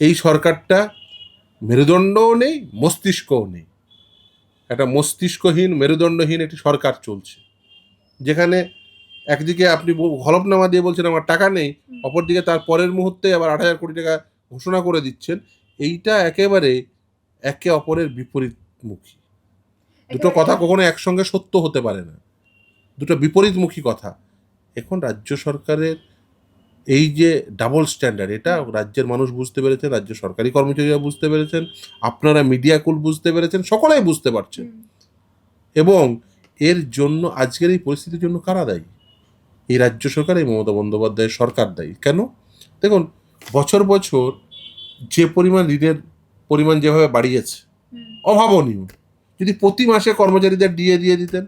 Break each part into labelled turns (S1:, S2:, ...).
S1: এই সরকারটা মেরুদণ্ডও নেই মস্তিষ্কও নেই। একটা মস্তিষ্কহীন মেরুদণ্ডহীন একটি সরকার চলছে। যেখানে একদিকে আপনি হলফনামা দিয়ে বলছেন আমার টাকা নেই। অপরদিকে তার পরের মুহূর্তে আবার আট হাজার কোটি টাকা ঘোষণা করে দিচ্ছেন। এইটা একেবারে একে অপরের বিপরীতমুখী। দুটো কথা কখনো একসঙ্গে সত্য হতে পারে না। দুটো বিপরীতমুখী কথা। এখন রাজ্য সরকারের এই যে ডাবল স্ট্যান্ডার্ড এটা রাজ্যের মানুষ বুঝতে পেরেছেন, রাজ্য সরকারি কর্মচারীরা বুঝতে পেরেছেন, আপনারা মিডিয়া কুল বুঝতে পেরেছেন, সকলেই বুঝতে পারছেন এবং এর জন্য আজকের এই পরিস্থিতির জন্য কারা দায়ী? এই রাজ্য সরকার, এই মমতা বন্দ্যোপাধ্যায়ের সরকার দায়ী। কেন? দেখুন, বছর বছর যে পরিমাণ ঋণের পরিমাণ যেভাবে বাড়িয়েছে, অভাবনীয়। যদি প্রতি মাসে কর্মচারীদের দিয়ে দিয়ে দিতেন,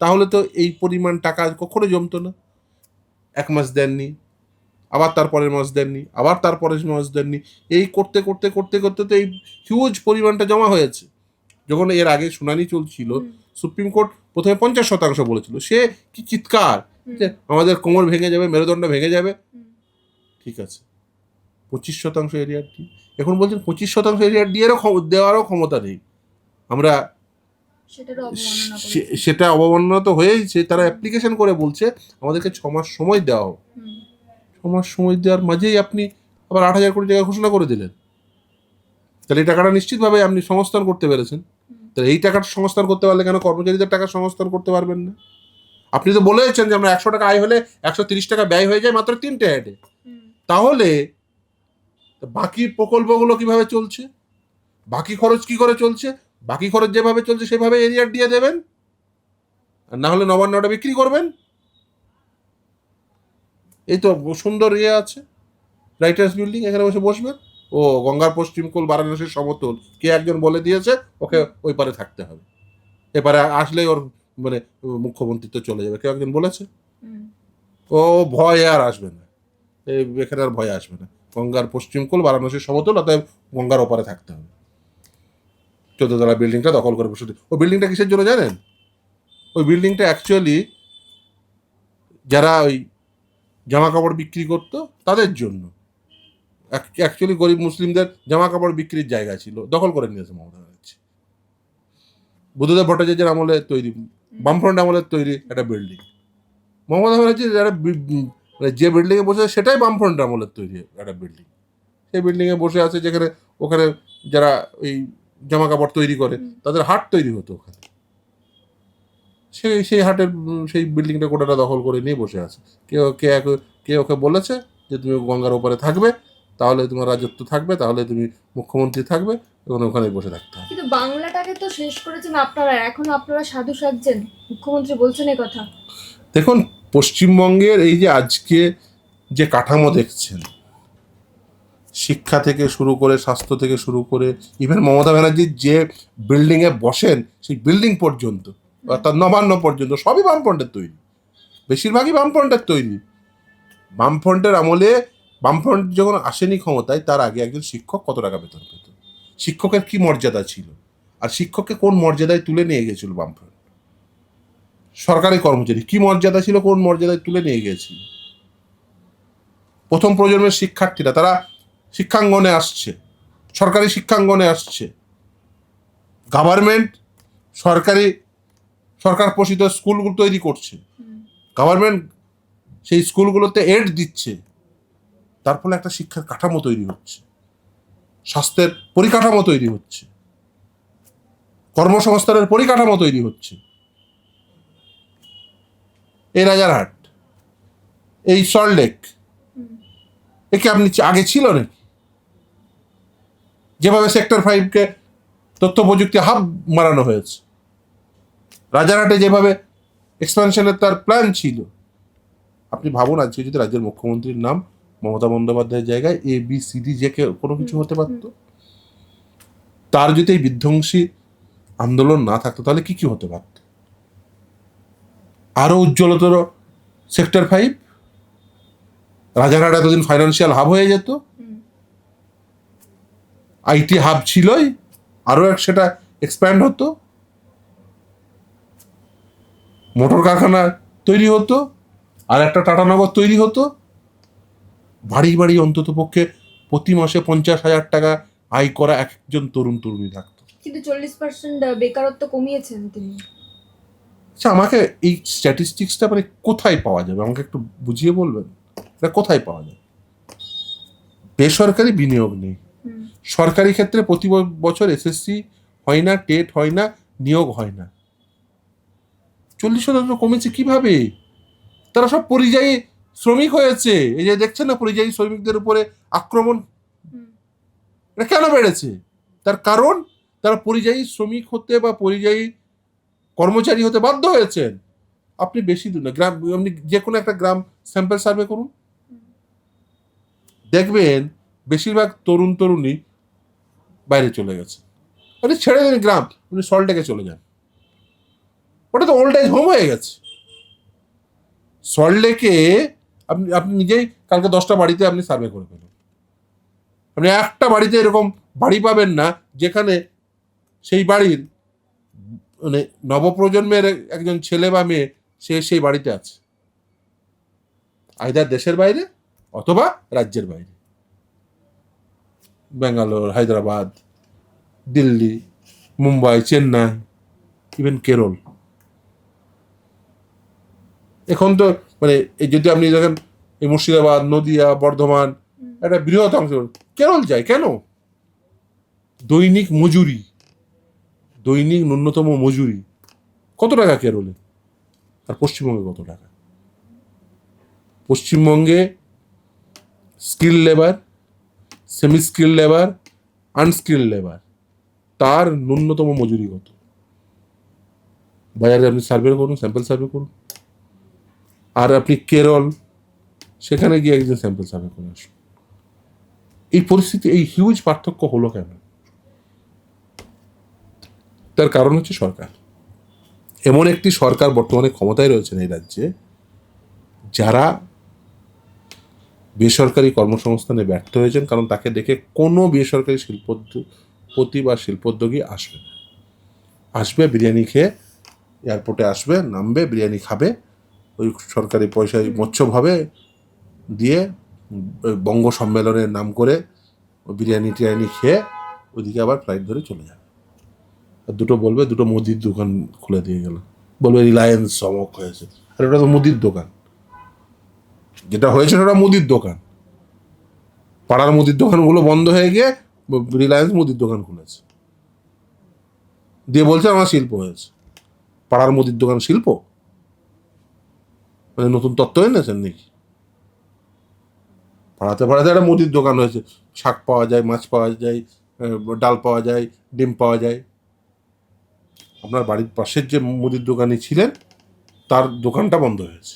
S1: তাহলে তো এই পরিমাণ টাকা কখনো জমতো না। এক মাস দেননি আবার তারপরের মাস দেননি আবার তারপরের মাস দেননি। এই করতে করতে করতে করতে তো এই হিউজ পরিমাণটা জমা হয়েছে। যখন এর আগে শুনানি চলছিল সুপ্রিম কোর্ট প্রথমে পঞ্চাশ শতাংশ বলেছিল। সে কি চিৎকার? যে আমাদের কোমর ভেঙে যাবে মেরুদণ্ড ভেঙে যাবে। ঠিক আছে। পঁচিশ শতাংশ এরিয়ার ডি এখন বলছেন পঁচিশ শতাংশ এরিয়ার ডি এরও দেওয়ারও ক্ষমতা নেই। আমরা সেটা অবমাননা তো হয়েইছে তারা অ্যাপ্লিকেশন করে বলছে আমাদেরকে ছ মাস সময় দেওয়া হোক। মাস সময় দেওয়ার মাঝেই আপনি আবার আট হাজার কোটি টাকা ঘোষণা করে দিলেন। তাহলে এই টাকাটা নিশ্চিতভাবে আপনি সংস্থান করতে পেরেছেন। তাহলে এই টাকাটা সংস্থান করতে পারলে কেন কর্মচারীদের টাকা সংস্থান করতে পারবেন না? আপনি তো বলেছেন যে আমরা একশো টাকা আয় হলে একশো তিরিশ টাকা ব্যয় হয়ে যায় মাত্র তিনটে হেডে তাহলে বাকি প্রকল্পগুলো কীভাবে চলছে? বাকি খরচ কি করে চলছে? বাকি খরচ যেভাবে চলছে সেভাবে এরিয়ার দিয়ে দেবেন? আর না হলে নবান্নটা বিক্রি করবেন? এই তো সুন্দর ইয়ে আছে। রাইটার্স বিল্ডিং এখানে বসে বসবেন ও গঙ্গার পশ্চিম কোল বারাণসীর সমতল। কে একজন বলে দিয়েছে ওকে ওই পারে থাকতে হবে। এপারে আসলেই ওর মানে মুখ্যমন্ত্রী তো চলে যাবে। কেউ একজন বলেছে? ও ভয় আর আসবে না। এই এখানে আর ভয় আসবে না। গঙ্গার পশ্চিম কোল বারাণসীর সমতল অতএব গঙ্গার ওপারে থাকতে হবে। চোদ্দতলা বিল্ডিংটা দখল করে বসে ওই বিল্ডিংটা কিসের জন্য জানেন? ওই বিল্ডিংটা অ্যাকচুয়ালি যারা ওই জামা কাপড় বিক্রি করতো তাদের জন্য। অ্যাকচুয়ালি গরিব মুসলিমদের জামা কাপড় বিক্রির জায়গা ছিল, দখল করে নিয়েছে মমতা ব্যানার্জি। বুদ্ধদেব ভট্টাচার্যের আমলে তৈরি, বামফ্রন্ট আমলের তৈরি একটা বিল্ডিং মমতা ব্যানার্জি যারা মানে যে বিল্ডিংয়ে বসে আছে, সেটাই বামফ্রন্ট আমলের তৈরি একটা বিল্ডিং সেই বিল্ডিংয়ে বসে আছে যেখানে, ওখানে যারা ওই জামা কাপড় তৈরি করে, তাদের হাট তৈরি হতো ওখানে। সেই সেই হাটের সেই বিল্ডিংটা গোটাটা দখল করে নিয়ে বসে আছে। কে ও- কে কে ওকে বলেছে যে তুমি গঙ্গার ওপারে থাকবে তাহলে তোমার রাজত্ব থাকবে তাহলে তুমি মুখ্যমন্ত্রী থাকবে এবং ওখানে বসে থাকতে হবে।
S2: কিন্তু বাংলাটাকে তো শেষ করেছেন আপনারা এখন আপনারা সাধু সাজছেন মুখ্যমন্ত্রী বলছেন এই কথা।
S1: দেখুন পশ্চিমবঙ্গের এই যে আজকে যে কাঠামো দেখছেন শিক্ষা থেকে শুরু করে স্বাস্থ্য থেকে শুরু করে ইভেন মমতা ব্যানার্জির যে বিল্ডিংয়ে বসেন সেই বিল্ডিং পর্যন্ত অর্থাৎ নবান্ন পর্যন্ত সবই বামফ্রন্টের তৈরি। বেশিরভাগই বামফ্রন্টের তৈরি। বামফ্রন্টের আমলে বামফ্রন্ট যখন আসেনি ক্ষমতায়, তার আগে একজন শিক্ষক কত টাকা বেতন পেত? শিক্ষকের কি মর্যাদা ছিল? আর শিক্ষককে কোন মর্যাদায় তুলে নিয়ে গেছিল বামফ্রন্ট? সরকারি কর্মচারী, কি মর্যাদা ছিল কোন মর্যাদায় তুলে নিয়ে গিয়েছিল প্রথম প্রজন্মের শিক্ষার্থীরা, তারা শিক্ষাঙ্গনে আসছে, সরকারি শিক্ষাঙ্গনে আসছে। গভর্নমেন্ট, সরকারি সরকার পোষিত স্কুলগুলো তৈরি করছে। গভর্নমেন্ট সেই স্কুলগুলোতে এড দিচ্ছে। তার ফলে একটা শিক্ষার কাঠামো তৈরি হচ্ছে। স্বাস্থ্যের পরিকাঠামো তৈরি হচ্ছে। কর্মসংস্থানের পরিকাঠামো তৈরি হচ্ছে। এই রাজারহাট এই সল্টলেক একে আপনি আগে ছিল নাকি? যেভাবে সেক্টর ফাইভকে তথ্য প্রযুক্তি হাব মারানো হয়েছে। রাজারহাটে যেভাবে এক্সপানশনের তার প্ল্যান ছিল। আপনি ভাবুন, আজকে যদি রাজ্যের মুখ্যমন্ত্রীর নাম মমতা বন্দ্যোপাধ্যায়ের জায়গায় এ বি সি ডি যে কোনো কিছু হতে পারতো? তার যদি এই বিধ্বংসী আন্দোলন না থাকতো, তাহলে কি কি হতে পারত? আরও উজ্জ্বলতর সেক্টর ফাইভ? রাজারহাট এতদিন ফাইন্যান্সিয়াল হাব হয়ে যেত? আইটি হাব ছিলই আরও এক সেটা এক্সপ্যান্ড হতো? মোটর কারখানা তৈরি হতো আর একটা টাটানগর তৈরি হতো। বাড়ি বাড়ি অন্তত পক্ষে প্রতি মাসে পঞ্চাশ হাজার টাকা আয় করা একজন তরুণ তরুণী থাকতো।
S2: কিন্তু চল্লিশ পার্সেন্ট বেকারত্ব কমিয়েছেন তিনি।
S1: আচ্ছা আমাকে এই স্ট্যাটিস্টিক্সটা মানে কোথায় পাওয়া যাবে? আমাকে একটু বুঝিয়ে বলবেন? এটা কোথায় পাওয়া যাবে? বেসরকারি বিনিয়োগ নেই। সরকারি ক্ষেত্রে প্রতি বছর এসএসসি হয় না টেট হয় না নিয়োগ হয় না। চল্লিশ শতাংশ কমেছে কীভাবে? তারা সব পরিযায়ী শ্রমিক হয়েছে। এই যে দেখছেন না পরিযায়ী শ্রমিকদের উপরে আক্রমণ? এটা কেন বেড়েছে? তার কারণ তারা পরিযায়ী শ্রমিক হতে বা পরিযায়ী কর্মচারী হতে বাধ্য হয়েছেন। আপনি বেশি দূর না গ্রাম আপনি যে কোনো একটা গ্রাম স্যাম্পল সার্ভে করুন। দেখবেন বেশিরভাগ তরুণ তরুণী বাইরে চলে গেছে। আপনি ছেড়ে দিন গ্রাম আপনি সল্টেকে চলে যান। ওটা তো ওল্ড এজ হোম হয়ে গেছে। সল্টলেকে আপনি আপনি নিজেই কালকে দশটা বাড়িতে আপনি সার্ভে করে ফেলুন। আপনি একটা বাড়িতে এরকম বাড়ি পাবেন না, যেখানে সেই বাড়ির মানে নবপ্রজন্মের একজন ছেলে বা মেয়ে, সে সেই বাড়িতে আছে। আইদার দেশের বাইরে অথবা রাজ্যের বাইরে। ব্যাঙ্গালোর, হায়দ্রাবাদ, দিল্লি, মুম্বাই, চেন্নাই ইভেন কেরল। এখন তো মানে এই যদি আপনি দেখেন এই মুর্শিদাবাদ নদিয়া বর্ধমান একটা বৃহৎ অংশ। কেরল যায় কেন? দৈনিক মজুরি। দৈনিক ন্যূনতম মজুরি। কত টাকা কেরলে? আর পশ্চিমবঙ্গে কত টাকা? পশ্চিমবঙ্গে skill labour semi skill labour unskill labour তার ন্যূনতম মজুরি কত? বাজারে আপনি সার্ভে করুন স্যাম্পল সার্ভে করুন। আর আপনি কেরল, সেখানে গিয়ে একজন স্যাম্পল সার্ভে করে আসুন। এই পরিস্থিতি, এই হিউজ পার্থক্য হলো কেন? তার কারণ হচ্ছে সরকার। এমন একটি সরকার বর্তমানে ক্ষমতায় রয়েছেন এই রাজ্যে, যারা বেসরকারি কর্মসংস্থানে ব্যর্থ হয়েছেন কারণ তাকে দেখে কোনো বেসরকারি শিল্পপতি বা শিল্পোদ্যোগী আসবে না। আসবে, বিরিয়ানি খেয়ে এয়ারপোর্টে আসবে, নামবে, বিরিয়ানি খাবে ওই সরকারি পয়সায় মৎস্যভাবে দিয়ে বঙ্গ সম্মেলনের নাম করে বিরিয়ানি টিরিয়ানি খেয়ে ওইদিকে আবার ফ্লাইট ধরে চলে যাবে আর দুটো বলবে, দুটো মুদির দোকান খুলে দিয়ে গেল। বলবে রিলায়েন্স চমক হয়েছে। আর ওটা তো মুদির দোকান। যেটা হয়েছে সেটা মুদির দোকান। পাড়ার মুদির দোকানগুলো বন্ধ হয়ে গিয়ে রিলায়েন্স মুদির দোকান খুলেছে। দিয়ে বলছে, আমার শিল্প হয়েছে। পাড়ার মুদির দোকান শিল্প? মানে নতুন তত্ত্ব এনেছেন নাকি? ভাড়াতে ভাড়াতে একটা মুদির দোকান হয়েছে শাক পাওয়া যায়, মাছ পাওয়া যায় ডাল পাওয়া যায়, ডিম পাওয়া যায়। আপনার বাড়ির পাশের যে মুদির দোকানি ছিলেন, তার দোকানটা বন্ধ হয়েছে।